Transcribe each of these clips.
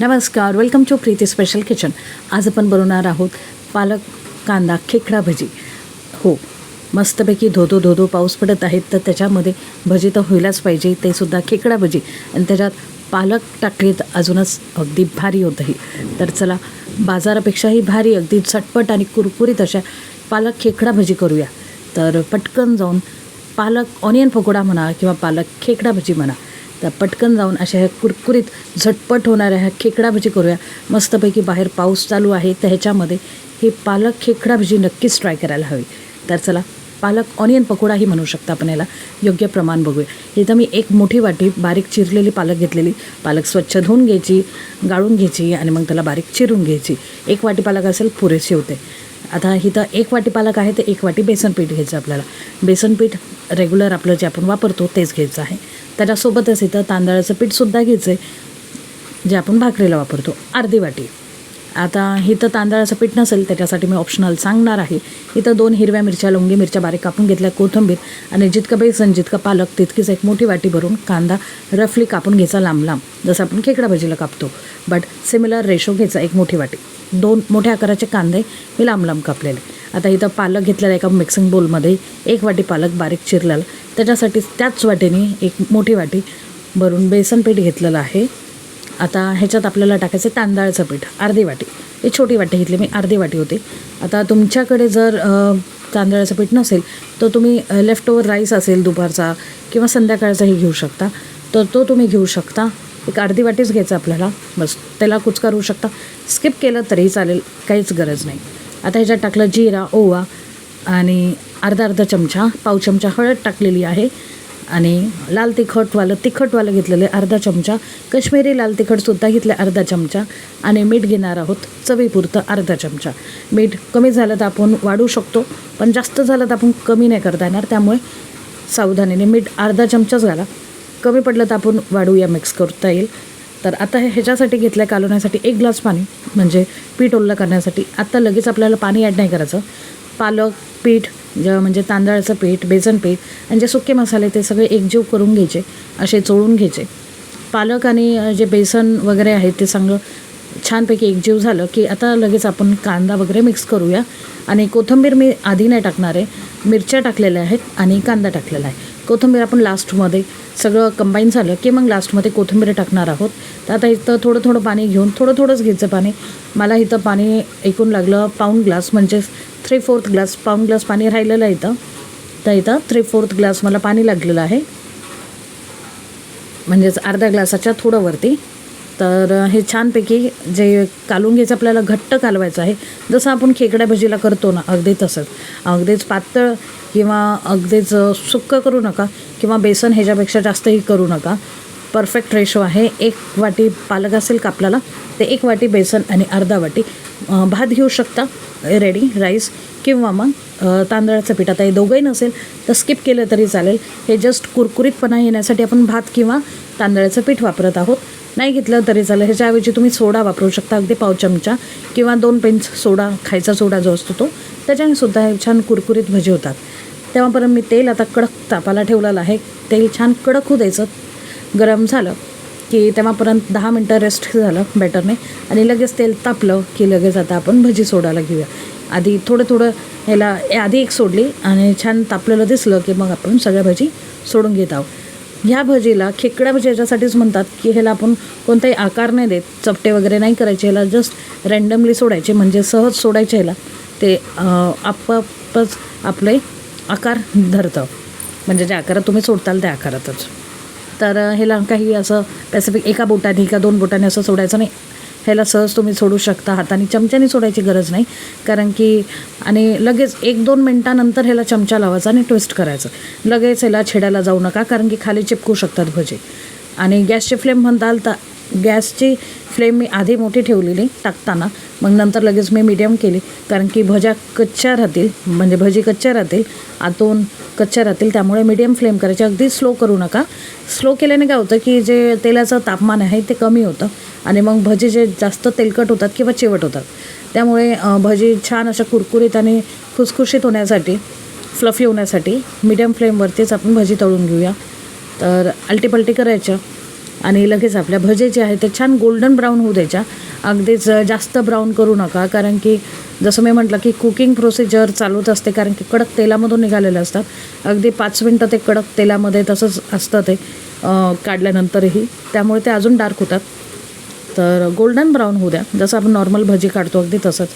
नमस्कार welcome to Preeti special kitchen आज आपण बनवणार आहोत पालक कांदा खेकडा भजी. हो मस्तपैकी धोधो धोधो पाऊस पडत आहेत तर त्याच्यामध्ये भजी तर व्हायलाच पाहिजे ते सुद्धा खेकडा भजी. आणि त्याच्यात पालक टाकले तर अजूनच अगदी भारी होतंही. तर चला बाजारापेक्षाही भारी अगदी झटपट आणि कुरकुरीत अशा पालक खेकडा भजी करूया. तर पटकन जाऊन पालक ऑनियन पकोडा म्हणा किंवा पालक खेकडा भजी म्हणा तर पटकन जाऊन अशा ह्या कुरकुरीत झटपट होणाऱ्या ह्या खेकडा भजी करूया. मस्तपैकी बाहेर पाऊस चालू आहे तर ह्याच्यामध्ये ही पालक खेकडा भजी नक्कीच ट्राय करायला हवी. तर चला पालक ऑनियन पकोडाही म्हणू शकता आपण याला. योग्य प्रमाण बघूया. इथं मी एक मोठी वाटी बारीक चिरलेली पालक घेतलेली. पालक स्वच्छ धुवून घ्यायची गाळून घ्यायची आणि मग त्याला बारीक चिरून घ्यायची. एक वाटी पालक असेल पुरेशी होते. आता इथं एक वाटी पालक आहे तर एक वाटी बेसन पीठ घ्यायचं आपल्याला. बेसन पीठ रेग्युलर आपलं जे आपण वापरतो तेच घ्यायचं आहे. त्याच्यासोबतच इथं तांदळाचं पीठसुद्धा घ्यायचं आहे जे आपण भाकरीला वापरतो. अर्धी वाटी. आता इथं तांदळाचं पीठ नसेल त्याच्यासाठी मी ऑप्शनल सांगणार आहे. इथं दोन हिरव्या मिरच्या लोंगी मिरच्या बारीक कापून घेतल्या कोथिंबीर आणि जितकं बेसन जितकं पालक तितकीच एक मोठी वाटी भरून कांदा रफली कापून घ्यायचा लांब लांब. जसं आपण खेकडा भाजीला कापतो. बट सिमिलर रेशो घ्यायचा एक मोठी वाटी. दोन मोठ्या आकाराचे कांदे मी लांब लांब कापलेले. आता इथं पालक घेतलेला एका मिक्सिंग बोलमध्ये एक वाटी पालक बारीक चिरलेला. त्याच्यासाठी त्याच वाटीने एक मोठी वाटी भरून बेसन पीठ घेतलेलं आहे. आता ह्याच्यात आपल्याला टाकायचं तांदळाचं पीठ अर्धी वाटी. हे छोटी वाटी घेतली मी अर्धी वाटी होती. आता तुमच्याकडे जर तांदळाचं पीठ नसेल तर तुम्ही लेफ्ट ओवर राईस असेल दुपारचा किंवा संध्याकाळचाही घेऊ शकता. तर तो तुम्ही घेऊ शकता. एक अर्धी वाटीच घ्यायचं आपल्याला. बस. त्याला कुचका करू शकता. स्किप केलं तरीही चालेल. काहीच गरज नाही. आता ह्याच्यात टाकलं जिरा ओवा आणि अर्धा अर्धा चमचा पाव चमचा हळद टाकलेली आहे. आणि लाल तिखटवालं तिखटवालं घेतलेलं आहे अर्धा चमचा. कश्मीरी लाल तिखटसुद्धा घेतलं अर्धा चमचा. आणि मीठ घेणार आहोत चवीपुरतं अर्धा चमचा. मीठ कमी झालं तर आपण वाढू शकतो पण जास्त झालं तर आपण कमी नाही करता येणार. त्यामुळे सावधानीने मीठ अर्धा चमचाच घाला. कमी पडलं तर आपण वाढूया मिक्स करता येईल. तर आता हे ह्याच्यासाठी घेतलं आहे कालवण्यासाठी एक ग्लास पाणी म्हणजे पीठ ओल्लं करण्यासाठी. आत्ता लगेच आपल्याला पाणी ॲड नाही करायचं. पालक पीठ ज म्हणजे तांदळाचं पीठ बेसन पीठ आणि जे सुके मसाले ते सगळे एकजीव करून घ्यायचे असे चोळून घ्यायचे. पालक आणि जे बेसन वगैरे आहे ते चांगलं छानपैकी एकजीव झालं की आता लगेच आपण कांदा वगैरे मिक्स करूया. आणि कोथिंबीर मी आधी नाही टाकणार आहे. मिरच्या टाकलेल्या आहेत आणि कांदा टाकलेला आहे. कोथिंबीर आपण लास्टमध्ये सगळं कंबाईन झालं की मग लास्टमध्ये कोथिंबीर टाकणार आहोत. तर आता इथं थोडं थोडं पाणी घेऊन थोडं थोडंच घ्यायचं पाणी. मला इथं पाणी एकूण लागलं पाऊण ग्लास म्हणजे थ्री फोर्थ ग्लास पाऊण ग्लास पाणी राहिलेलं आहे इथं. तर इथं थ्री फोर्थ ग्लास मला पाणी लागलेलं आहे. म्हणजेच अर्ध्या ग्लासाच्या थोडं वरती. तर हे छानपैकी जे कालून घ्यायचं आपल्याला घट्ट कालवायचं आहे. जसं आपण खेकड्या भजीला करतो ना अगदी तसंच. अगदीच पातळ किंवा अगदीच सुक्कं करू नका किंवा बेसन ह्याच्यापेक्षा जास्तही करू नका. परफेक्ट रेशो आहे. एक वाटी पालक असेल का आपल्याला ते एक वाटी बेसन आणि अर्धा वाटी. भात घेऊ शकता रेडी राईस किंवा मग तांदळाचं पीठ. आता हे दोघंही नसेल तर स्किप केलं तरी चालेल. हे जस्ट कुरकुरीतपणा येण्यासाठी आपण भात किंवा तांदळाचं पीठ वापरत आहोत. नाही घेतलं तरी चालेल. ह्याच्याऐवजी तुम्ही सोडा वापरू शकता अगदी पाव चमचा किंवा दोन पेंच सोडा खायचा सोडा जो असतो तो. त्याच्याने सुद्धा हे छान कुरकुरीत भजी होतात. तेव्हापर्यंत मी तेल आता कडक तापाला ठेवलेलं आहे. तेल छान कडक होऊ द्यायचं. गरम झालं की तेव्हापर्यंत दहा मिनटं रेस्ट झालं बॅटरने आणि लगेच तेल तापलं की लगेच आता आपण भजी सोडायला घेऊया. आधी थोडं थोडं ह्याला आधी एक सोडली आणि छान तापलेलं दिसलं की मग आपण सगळ्या भजी सोडून घेत आहोत. ह्या भजीला खेकडा भजी याच्यासाठीच म्हणतात की ह्याला आपण कोणताही आकार नाही देत. चपटे वगैरे नाही करायचे. ह्याला जस्ट रँडमली सोडायचे. म्हणजे सहज सोडायचे ह्याला. ते आपापच आपले आकार धरतं. म्हणजे ज्या आकारात तुम्ही सोडताल त्या आकारातच. तर ह्याला काही असं पॅसिफिक एका बोटाने का दोन बोटाने असं सोडायचं नाही. ह्याला सहज तुम्ही सोडू शकता हाताने चमच्याने सोडायची गरज नाही. कारण की आणि लगेच एक दोन मिनटानंतर ह्याला चमचा लावायचा आणि ट्विस्ट करायचं. लगेच ह्याला छेडायला जाऊ नका कारण की खाली चिपकू शकतात भजे. आणि गॅसची फ्लेम म्हणताल तर गॅसची फ्लेम मी आधी मोठी ठेवलेली टाकताना मग नंतर लगेच मी मीडियम केली. कारण की भज्या कच्च्या राहतील म्हणजे भजी कच्च्या राहतील आतून कच्च्या राहतील त्यामुळे मीडियम फ्लेम करायची. अगदी स्लो करू नका. स्लो केल्याने काय होतं की जे तेलाचं तापमान आहे ते कमी होतं आणि मग भजी जे जास्त तेलकट होतात किंवा चिवट होतात. त्यामुळे भजी छान अशा कुरकुरीत आणि खुसखुशीत होण्यासाठी फ्लफी होण्यासाठी मीडियम फ्लेमवरतीच आपण भजी तळून घेऊया. तर अल्टीपल्टी करायच्या आणि लगेच आपल्या भजे जे आहेत ते छान गोल्डन ब्राऊन होऊ द्यायच्या. अगदीच जास्त ब्राऊन करू नका कारण की जसं मी म्हटलं की कुकिंग प्रोसिजर चालूच असते कारण की कडक तेलामधून निघालेलं असतात. अगदी पाच मिनटं ते कडक तेलामध्ये तसंच असतं ते काढल्यानंतरही. त्यामुळे ते अजून डार्क होतात. तर गोल्डन ब्राऊन होऊ द्या. जसं आपण नॉर्मल भजी काढतो अगदी तसंच.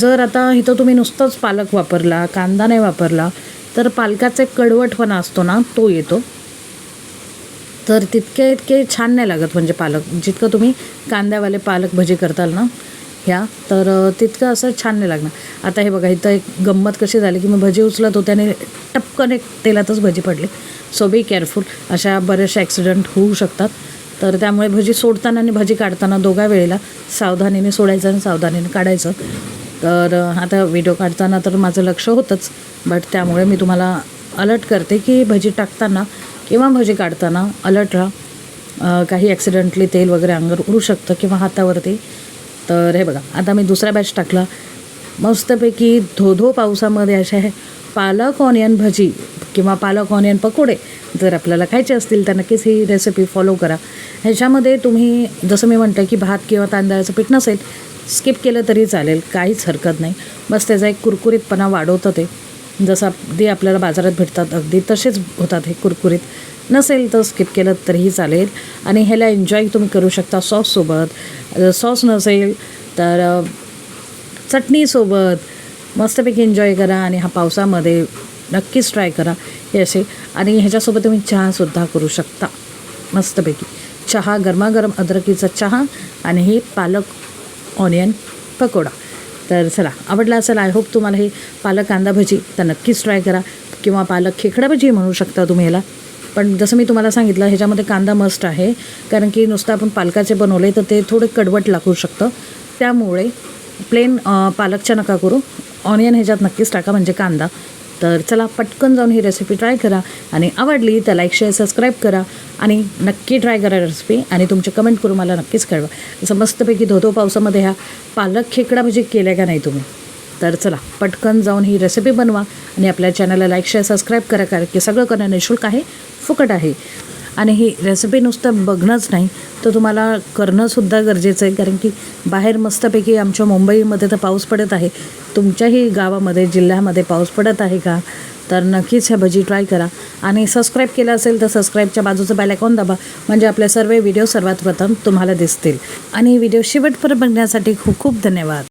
जर आता इथं तुम्ही नुसतंच पालक वापरला कांदा नाही वापरला तर पालकाचा एक कडवटपणा असतो ना तो येतो. तर तितके इतके छान नाही लागत म्हणजे पालक. जितकं तुम्ही कांद्यावाले पालक भजी करताल ना ह्या तर तितकं असं छान नाही लागणार. आता हे बघा इथं एक गंमत कशी झाली की मी भजी उचलत होते आणि टपकन एक तेलातच भजी पडली. सो बी केअरफुल अशा बऱ्याचशा ॲक्सिडेंट होऊ शकतात. तर त्यामुळे भजी सोडताना आणि भजी काढताना दोघा वेळेला सावधानीने सोडायचं आणि सावधानीने काढायचं. तर आता व्हिडिओ काढताना तर माझं लक्ष होतंच बट त्यामुळे मी तुम्हाला अलर्ट करते की भजी टाकताना किंवा भजी काढताना अलर्ट राहा. काही ॲक्सिडेंटली तेल वगैरे अंगावर उडू शकतं किंवा हातावरती. तर हे बघा आता मी दुसरा बॅच टाकला. मस्तपैकी धोधो पावसामध्ये अशा आहे पालक ऑनियन भजी किंवा पालक ऑनियन पकोडे जर आपल्याला खायचे असतील तर नक्कीच ही रेसिपी फॉलो करा. ह्याच्यामध्ये तुम्ही जसं मी म्हणते की भात किंवा तांदळाचं पीठ नसेल स्किप केलं तरी चालेल काहीच हरकत नाही. बस त्याचा एक कुरकुरीतपणा वाढवतं ते. जसं अगदी आपल्याला बाजारात भेटतात अगदी तसेच होतात हे कुरकुरीत. नसेल तर स्किप केलं तरीही चालेल. आणि ह्याला एन्जॉय तुम्ही करू शकता सॉससोबत सॉस नसेल तर चटणीसोबत मस्तपैकी एन्जॉय करा आणि हा पावसामध्ये नक्कीच ट्राय करा. हे असे. आणि ह्याच्यासोबत तुम्ही चहासुद्धा करू शकता. मस्तपैकी. चहा गरमागरम अद्रकीचा चहा आणि ही पालक ऑनियन पकोडा. तर चला आवडला असेल आय होप तुम्हाला हे पालक कांदा भजी तर नक्कीच ट्राय करा. किंवा पालक खेकडा भजी म्हणू शकता तुम्ही ह्याला पण जसं मी तुम्हाला सांगितलं ह्याच्यामध्ये कांदा मस्ट आहे. कारण की नुसतं आपण पालकाचे बनवले तर ते थोडे कडवट लागू शकतं. त्यामुळे प्लेन पालकच्या नका करू. ऑनियन ह्याच्यात नक्कीच टाका म्हणजे कांदा. तर चला पटकन जाऊन ही रेसिपी ट्राय करा आणि आवडली तर लाईक शेअर सबस्क्राईब करा आणि नक्की ट्राय करा रेसिपी आणि तुमचे कमेंट करून मला नक्कीच कळवा. असं मस्तपैकी धोधो पावसामध्ये ह्या पालक खेकडा म्हणजे केल्या का नाही तुम्ही? तर चला पटकन जाऊन ही रेसिपी बनवा आणि आपल्या चॅनलला लाईक शेअर सबस्क्राईब करा कारण की सगळं करणं निशुल्क आहे फुकट आहे. आणि ही रेसिपी नुसतं बघणंच नाही. तर तुम्हाला करणंसुद्धा गरजेचं आहे. कारण की बाहेर मस्तपैकी आमच्या मुंबईमध्ये तर पाऊस पडत आहे. तुमच्याही गावामध्ये जिल्ह्यामध्ये पाऊस पडत आहे का? तर नक्कीच ह्या भजी ट्राय करा. आणि सबस्क्राईब केलं असेल तर सबस्क्राईबच्या बाजूचं बेल दाबा. म्हणजे आपले सर्व व्हिडिओ सर्वात प्रथम तुम्हाला दिसतील. आणि व्हिडिओ शेवटपर्यंत बघण्यासाठी खूप खूप धन्यवाद.